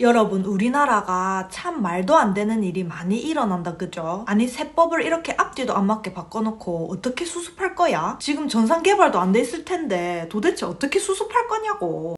여러분, 우리나라가 참 말도 안 되는 일이 많이 일어난다, 그죠? 아니, 세법을 이렇게 앞뒤도 안 맞게 바꿔놓고 어떻게 수습할 거야? 지금 전산 개발도 안 돼 있을 텐데 도대체 어떻게 수습할 거냐고.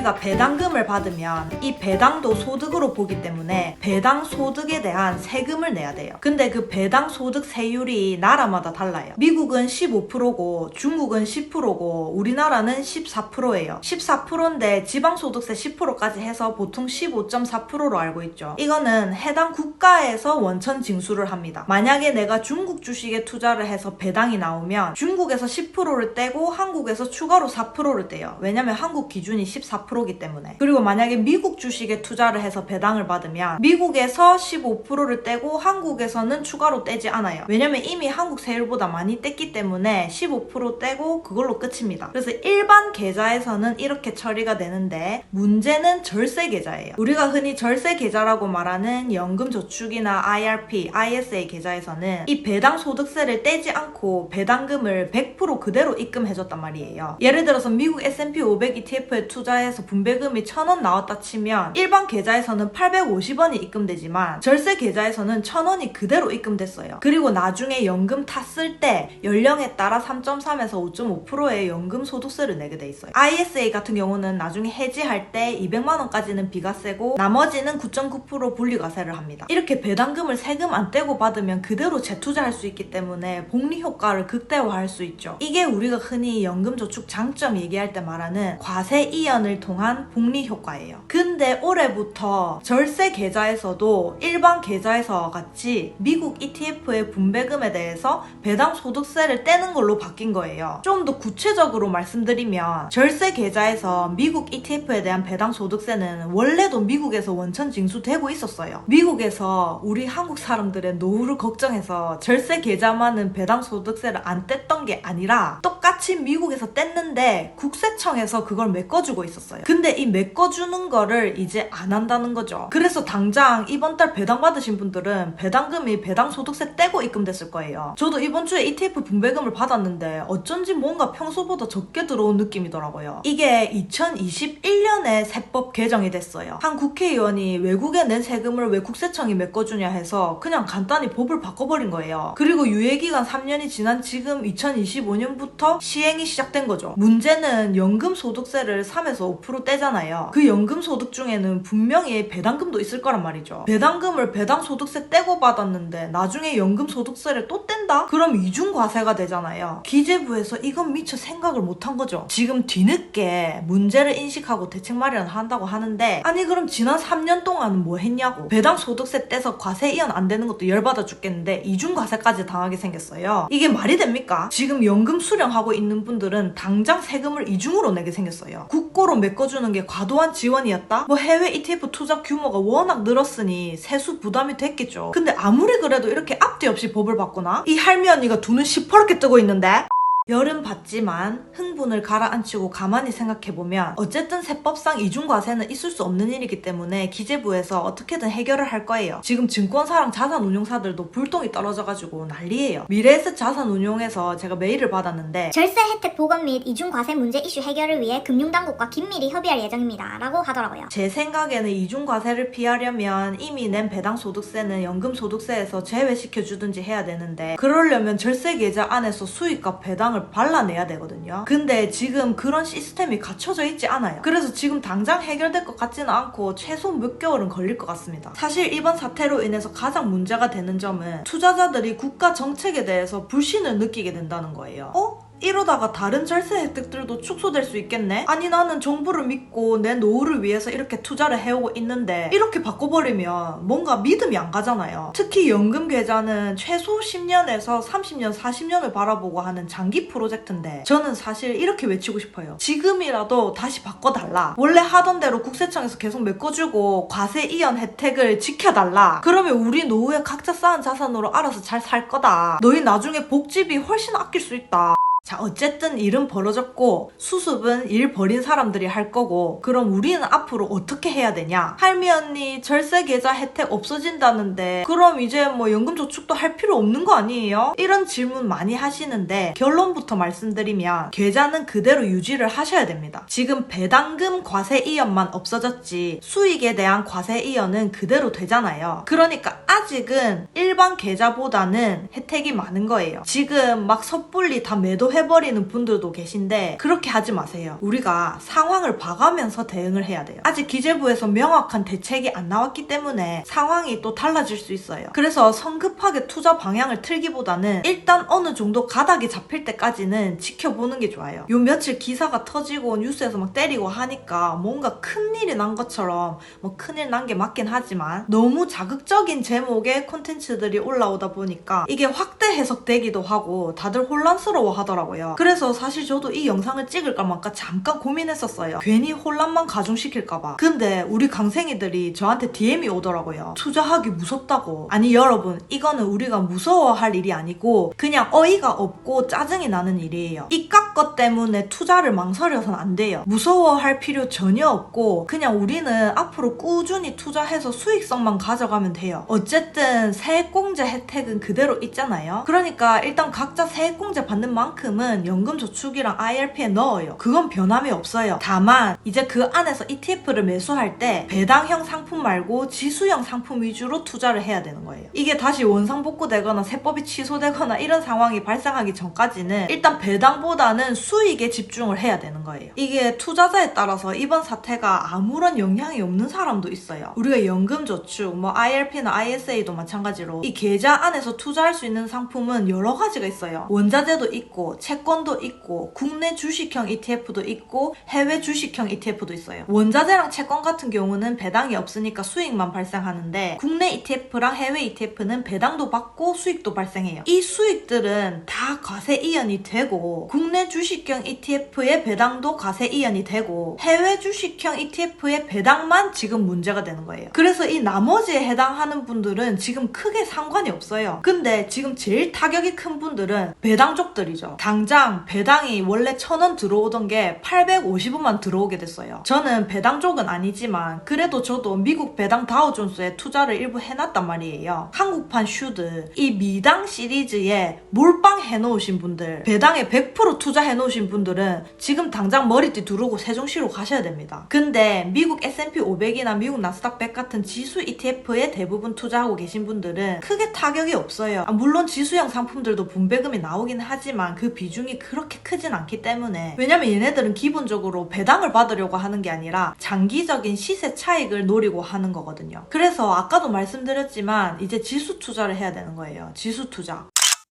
우리가 배당금을 받으면 이 배당도 소득으로 보기 때문에 배당 소득에 대한 세금을 내야 돼요. 근데 그 배당 소득 세율이 나라마다 달라요. 미국은 15%고 중국은 10%고 우리나라는 14%예요. 14%인데 지방소득세 10%까지 해서 보통 15.4%로 알고 있죠. 이거는 해당 국가에서 원천 징수를 합니다. 만약에 내가 중국 주식에 투자를 해서 배당이 나오면 중국에서 10%를 떼고 한국에서 추가로 4%를 떼요. 왜냐면 한국 기준이 14% 이기 때문에. 그리고 만약에 미국 주식에 투자를 해서 배당을 받으면 미국에서 15%를 떼고 한국에서는 추가로 떼지 않아요. 왜냐면 이미 한국 세율보다 많이 뗐기 때문에 15% 떼고 그걸로 끝입니다. 그래서 일반 계좌에서는 이렇게 처리가 되는데 문제는 절세 계좌예요. 우리가 흔히 절세 계좌라고 말하는 연금저축이나 IRP, ISA 계좌에서는 이 배당 소득세를 떼지 않고 배당금을 100% 그대로 입금해줬단 말이에요. 예를 들어서 미국 S&P 500 ETF에 투자해서 분배금이 1000원 나왔다 치면 일반 계좌에서는 850원이 입금되지만 절세 계좌에서는 1000원이 그대로 입금됐어요. 그리고 나중에 연금 탔을 때 연령에 따라 3.3에서 5.5%의 연금 소득세를 내게 돼 있어요. ISA 같은 경우는 나중에 해지할 때 200만 원까지는 비과세고 나머지는 9.9% 분리과세를 합니다. 이렇게 배당금을 세금 안 떼고 받으면 그대로 재투자할 수 있기 때문에 복리 효과를 극대화할 수 있죠. 이게 우리가 흔히 연금저축 장점 얘기할 때 말하는 과세 이연을 통한 복리 효과예요. 근데 올해부터 절세 계좌에서도 일반 계좌에서 같이 미국 ETF의 분배금에 대해서 배당 소득세를 떼는 걸로 바뀐 거예요. 좀 더 구체적으로 말씀드리면 절세 계좌에서 미국 ETF에 대한 배당 소득세는 원래도 미국에서 원천 징수되고 있었어요. 미국에서 우리 한국 사람들의 노후를 걱정해서 절세 계좌만은 배당 소득세를 안 뗐던 게 아니라 똑같이 미국에서 뗐는데 국세청에서 그걸 메꿔주고 있었어요. 근데 이 메꿔주는 거를 이제 안 한다는 거죠. 그래서 당장 이번 달 배당 받으신 분들은 배당금이 배당 소득세 떼고 입금됐을 거예요. 저도 이번 주에 ETF 분배금을 받았는데 어쩐지 뭔가 평소보다 적게 들어온 느낌이더라고요. 이게 2021년에 세법 개정이 됐어요. 한 국회의원이 외국에 낸 세금을 왜 국세청이 메꿔주냐 해서 그냥 간단히 법을 바꿔버린 거예요. 그리고 유예기간 3년이 지난 지금 2025년부터 시행이 시작된 거죠. 문제는 연금 소득세를 3에서 5% 떼잖아요. 그 연금 소득 중에는 분명히 배당금도 있을 거란 말이죠. 배당금을 배당 소득세 떼고 받았는데 나중에 연금 소득세를 또 뗀다? 그럼 이중 과세가 되잖아요. 기재부에서 이건 미처 생각을 못한 거죠. 지금 뒤늦게 문제를 인식하고 대책 마련을 한다고 하는데 아니 그럼 지난 3년 동안은 뭐 했냐고. 배당 소득세 떼서 과세 이연 안 되는 것도 열받아 죽겠는데 이중 과세까지 당하게 생겼어요. 이게 말이 됩니까? 지금 연금 수령하고 있는 분들은 당장 세금을 이중으로 내게 생겼어요. 국고로 메꿔 주는 게 과도한 지원이었다? 뭐 해외 ETF 투자 규모가 워낙 늘었으니 세수 부담이 됐겠죠. 근데 아무리 그래도 이렇게 앞뒤 없이 법을 바꾸나? 이 할미 언니가 두 눈 시퍼렇게 뜨고 있는데? 여름 받지만 흥분을 가라앉히고 가만히 생각해보면 어쨌든 세법상 이중과세는 있을 수 없는 일이기 때문에 기재부에서 어떻게든 해결을 할 거예요. 지금 증권사랑 자산운용사들도 불똥이 떨어져가지고 난리예요. 미래에셋 자산운용에서 제가 메일을 받았는데 절세 혜택 보건 및 이중 과세 문제 이슈 해결을 위해 금융당국과 긴밀히 협의할 예정입니다. 라고 하더라고요. 제 생각에는 이중과세를 피하려면 이미 낸 배당소득세는 연금소득세에서 제외시켜주든지 해야 되는데 그러려면 절세계좌 안에서 수익과 배당을 발라내야 되거든요. 근데 지금 그런 시스템이 갖춰져 있지 않아요. 그래서 지금 당장 해결될 것 같지는 않고 최소 몇 개월은 걸릴 것 같습니다. 사실 이번 사태로 인해서 가장 문제가 되는 점은 투자자들이 국가 정책에 대해서 불신을 느끼게 된다는 거예요. 어? 이러다가 다른 절세 혜택들도 축소될 수 있겠네? 아니 나는 정부를 믿고 내 노후를 위해서 이렇게 투자를 해오고 있는데 이렇게 바꿔버리면 뭔가 믿음이 안 가잖아요. 특히 연금 계좌는 최소 10년에서 30년, 40년을 바라보고 하는 장기 프로젝트인데 저는 사실 이렇게 외치고 싶어요. 지금이라도 다시 바꿔달라. 원래 하던 대로 국세청에서 계속 메꿔주고 과세 이연 혜택을 지켜달라. 그러면 우리 노후에 각자 쌓은 자산으로 알아서 잘 살 거다. 너희 나중에 복집이 훨씬 아낄 수 있다. 자, 어쨌든 일은 벌어졌고 수습은 일 벌인 사람들이 할 거고 그럼 우리는 앞으로 어떻게 해야 되냐? 할미 언니 절세 계좌 혜택 없어진다는데 그럼 이제 뭐 연금 저축도 할 필요 없는 거 아니에요? 이런 질문 많이 하시는데 결론부터 말씀드리면 계좌는 그대로 유지를 하셔야 됩니다. 지금 배당금 과세 이연만 없어졌지 수익에 대한 과세 이연은 그대로 되잖아요. 그러니까 아직은 일반 계좌보다는 혜택이 많은 거예요. 지금 막 섣불리 다 매도해 버리는 분들도 계신데 그렇게 하지 마세요. 우리가 상황을 봐가면서 대응을 해야 돼요. 아직 기재부에서 명확한 대책이 안 나왔기 때문에 상황이 또 달라질 수 있어요. 그래서 성급하게 투자 방향을 틀기보다는 일단 어느 정도 가닥이 잡힐 때까지는 지켜보는 게 좋아요. 요 며칠 기사가 터지고 뉴스에서 막 때리고 하니까 뭔가 큰일이 난 것처럼 뭐 큰일 난 게 맞긴 하지만 너무 자극적인 제목의 콘텐츠들이 올라오다 보니까 이게 확대 해석되기도 하고 다들 혼란스러워 하더라고요. 그래서 사실 저도 이 영상을 찍을까 말까 잠깐 고민했었어요. 괜히 혼란만 가중시킬까봐. 근데 우리 강생이들이 저한테 DM이 오더라고요. 투자하기 무섭다고. 아니 여러분 이거는 우리가 무서워할 일이 아니고 그냥 어이가 없고 짜증이 나는 일이에요. 이깟 것 때문에 투자를 망설여서는 안 돼요. 무서워할 필요 전혀 없고 그냥 우리는 앞으로 꾸준히 투자해서 수익성만 가져가면 돼요. 어쨌든 세액공제 혜택은 그대로 있잖아요. 그러니까 일단 각자 세액공제 받는 만큼은 연금저축이랑 IRP에 넣어요. 그건 변함이 없어요. 다만 이제 그 안에서 ETF를 매수할 때 배당형 상품 말고 지수형 상품 위주로 투자를 해야 되는 거예요. 이게 다시 원상복구되거나 세법이 취소되거나 이런 상황이 발생하기 전까지는 일단 배당보다는 수익에 집중을 해야 되는 거예요. 이게 투자자에 따라서 이번 사태가 아무런 영향이 없는 사람도 있어요. 우리가 연금저축, 뭐 IRP나 ISA도 마찬가지로 이 계좌 안에서 투자할 수 있는 상품은 여러 가지가 있어요. 원자재도 있고 채권도 있고 국내 주식형 ETF도 있고 해외 주식형 ETF도 있어요. 원자재랑 채권 같은 경우는 배당이 없으니까 수익만 발생하는데 국내 ETF랑 해외 ETF는 배당도 받고 수익도 발생해요. 이 수익들은 다 과세 이연이 되고 국내 주식형 ETF의 배당도 과세 이연이 되고 해외 주식형 ETF의 배당만 지금 문제가 되는 거예요. 그래서 이 나머지에 해당하는 분들은 지금 크게 상관이 없어요. 근데 지금 제일 타격이 큰 분들은 배당 쪽들이죠. 당장 배당이 원래 천 원 들어오던 게 850원만 들어오게 됐어요. 저는 배당 쪽은 아니지만 그래도 저도 미국 배당 다우존스에 투자를 일부 해놨단 말이에요. 한국판 슈드 이 미당 시리즈에 몰빵 해놓으신 분들 배당에 100% 투자해놓으신 분들은 지금 당장 머리띠 두르고 세종시로 가셔야 됩니다. 근데 미국 S&P 500이나 미국 나스닥 100 같은 지수 ETF에 대부분 투자하고 계신 분들은 크게 타격이 없어요. 아, 물론 지수형 상품들도 분배금이 나오긴 하지만 그 비중이 그렇게 크진 않기 때문에 왜냐면 얘네들은 기본적으로 배당을 받으려고 하는 게 아니라 장기적인 시세 차익을 노리고 하는 거거든요. 그래서 아까도 말씀드렸지만 이제 지수 투자를 해야 되는 거예요. 지수 투자.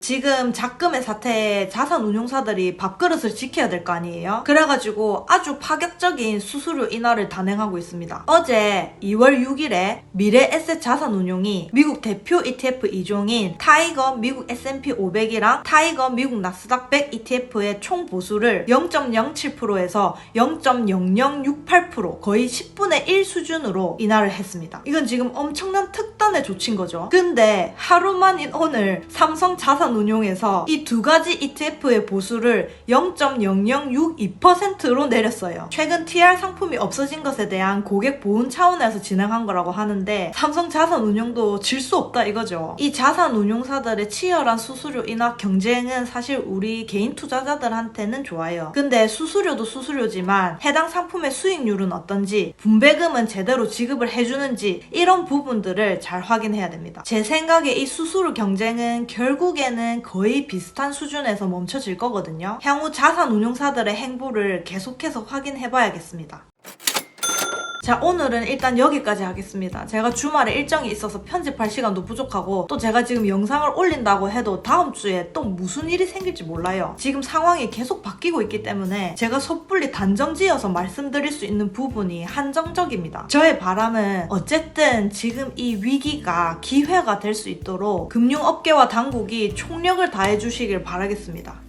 지금 작금의 사태에 자산 운용사들이 밥그릇을 지켜야 될 거 아니에요? 그래가지고 아주 파격적인 수수료 인하를 단행하고 있습니다. 어제 2월 6일에 미래 에셋 자산 운용이 미국 대표 ETF 2종인 타이거 미국 S&P 500이랑 타이거 미국 나스닥 100 ETF의 총 보수를 0.07%에서 0.0068% 거의 10분의 1 수준으로 인하를 했습니다. 이건 지금 엄청난 특단의 조치인 거죠. 근데 하루만인 오늘 삼성 자산 운용에서 이 두 가지 ETF의 보수를 0.0062%로 내렸어요. 최근 TR 상품이 없어진 것에 대한 고객 보훈 차원에서 진행한 거라고 하는데 삼성 자산 운용도 질 수 없다 이거죠. 이 자산 운용사들의 치열한 수수료 인하 경쟁은 사실 우리 개인 투자자들한테는 좋아요. 근데 수수료도 수수료지만 해당 상품의 수익률은 어떤지 분배금은 제대로 지급을 해주는지 이런 부분들을 잘 확인해야 됩니다. 제 생각에 이 수수료 경쟁은 결국에 는 거의 비슷한 수준에서 멈춰질 거거든요. 향후 자산 운용사들의 행보를 계속해서 확인해 봐야겠습니다. 자 오늘은 일단 여기까지 하겠습니다. 제가 주말에 일정이 있어서 편집할 시간도 부족하고 또 제가 지금 영상을 올린다고 해도 다음 주에 또 무슨 일이 생길지 몰라요. 지금 상황이 계속 바뀌고 있기 때문에 제가 섣불리 단정지어서 말씀드릴 수 있는 부분이 한정적입니다. 저의 바람은 어쨌든 지금 이 위기가 기회가 될 수 있도록 금융업계와 당국이 총력을 다해 주시길 바라겠습니다.